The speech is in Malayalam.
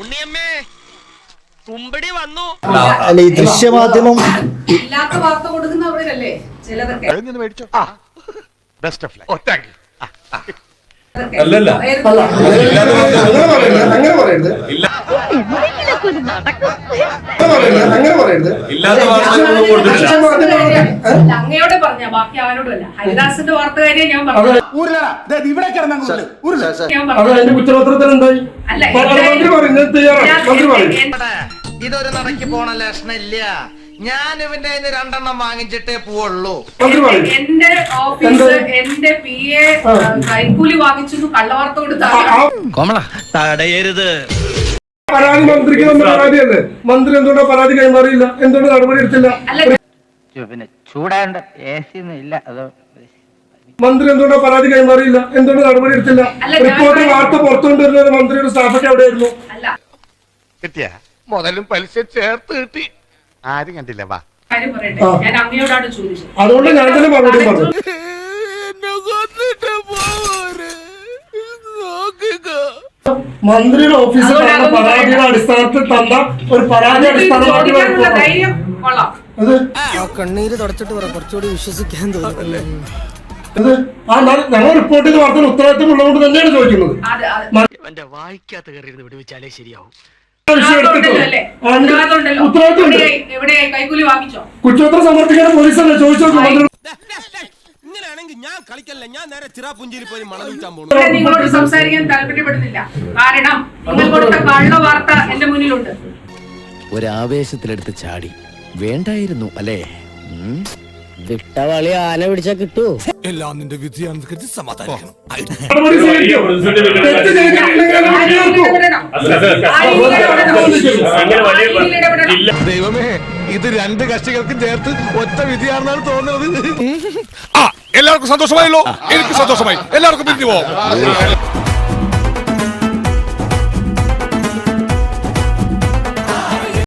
ഉണ്ണിയമ്മേ. തുമ്പടി വന്നു. അല്ല ഈ ദൃശ്യമാധ്യമം ഇല്ലാത്ത വാർത്ത കൊടുക്കുന്നവരല്ലേ ചിലതൊക്കെ. ബെസ്റ്റ് ഓഫ് ലൈഫ് അതൊക്കെ. അല്ലല്ല. അങ്ങനെ പറയരുത്. ഇല്ലാത്ത വാർത്തകളൊന്നും കൊടുത്തിട്ടില്ല. അങ്ങയോട് പറഞ്ഞ ബാക്കി അല്ല. ഹരിദാസിന്റെ ഞാൻ അല്ല, ഇതൊരു നടക്ക് പോണ ലക്ഷണില്ല. ഞാൻ ഇവന്റെ അതിന് രണ്ടെണ്ണം വാങ്ങിച്ചിട്ടേ പോവുള്ളൂ. എന്റെ ഓഫീസ് എന്റെ പി എ കൈക്കൂലി വാങ്ങിച്ചു കള്ളവാർത്ത കൊടുത്താണ് കോമള തടയരുത്. പരാതി മന്ത്രിക്ക് തന്ന പരാതിയല്ലേ? മന്ത്രി എന്തുകൊണ്ടാ പരാതി കൈമാറിയില്ല? എന്തുകൊണ്ട് നടപടി എടുത്തില്ല? അല്ല പിന്നെ ചൂടാണ്ട് എ സി ഒന്നും ഇല്ല അതോ മന്ത്രി എന്തുകൊണ്ടാ പരാതി കൈമാറിയില്ല? എന്തുകൊണ്ട് നടപടി എടുത്തില്ല? റിപ്പോർട്ട് വാർത്ത പുറത്തുകൊണ്ടിരുന്നത് മന്ത്രിയുടെ സ്റ്റാഫൊക്കെ എവിടെയായിരുന്നു? അല്ല. കിട്ടിയ? മുതലും പലിശ ചേർത്ത് കിട്ടി. ആരും കണ്ടില്ല വാ. ഞാൻ ചോദിച്ചത്. അതുകൊണ്ട് ഞാൻ തന്നെ മറുപടി പറഞ്ഞു. മന്ത്രിയുടെ ഓഫീസിൽ പരാതിയുടെ. അടിസ്ഥാനത്തിൽ തന്ന ഒരു പരാതി അടിസ്ഥാനമാക്കി കണ്ണീര് തുടച്ചിട്ട് പറ കുറച്ചുകൂടി വിശ്വസിക്കാൻ തോന്നുന്നു ഇത് ആ ഞാൻ- ഞങ്ങൾ റിപ്പോർട്ട് ചെയ്ത വാർത്തയിൽ ഉത്തരവാദിത്തം ഉള്ളതുകൊണ്ട് തന്നെയാണ് ചോദിക്കുന്നത്. അത് അത്. എന്റെ വായിക്കാത്ത കയറി വിടുവിച്ചാലേ ശരിയാവും. ഉത്തരവാദിത്വം. ഉത്തരവാദിത്വം. ഉത്തരവാദിത്വം കുറ്റപത്രം സമർപ്പിക്കാൻ പോലീസല്ലേ? ചോദിച്ചു ഇങ്ങനെയാണെങ്കിൽ ഞാൻ കളിക്കല്ല? ഞാൻ നേരെ ചിറാപുഞ്ചിയിൽ പോയി വിൽക്കാൻ പോകുന്നു. നിങ്ങളോട് സംസാരിക്കാൻ താല്പര്യപ്പെടുന്നില്ല. കാരണം നിങ്ങൾ കൊടുത്ത കള്ള വാർത്ത എന്റെ മുന്നിലുണ്ട്. ഒരാവേശത്തിലെടുത്ത് ചാടി. വേണ്ടായിരുന്നു അല്ലേ? വിട്ടവളി ആന പിടിച്ചാ കിട്ടൂ. എല്ലാം നിന്റെ വിധിയാണെന്ന് കരുതി സമാധാനിക്കണം. ദൈവമേ ഇത് രണ്ട് കക്ഷികൾക്കും ചേർത്ത് ഒറ്റ വിധിയാണെന്നാണ് തോന്നുന്നത്. ആ എല്ലാവർക്കും സന്തോഷമായല്ലോ. എനിക്ക് സന്തോഷമായി. എല്ലാവർക്കും പിരിഞ്ഞു പോവാം.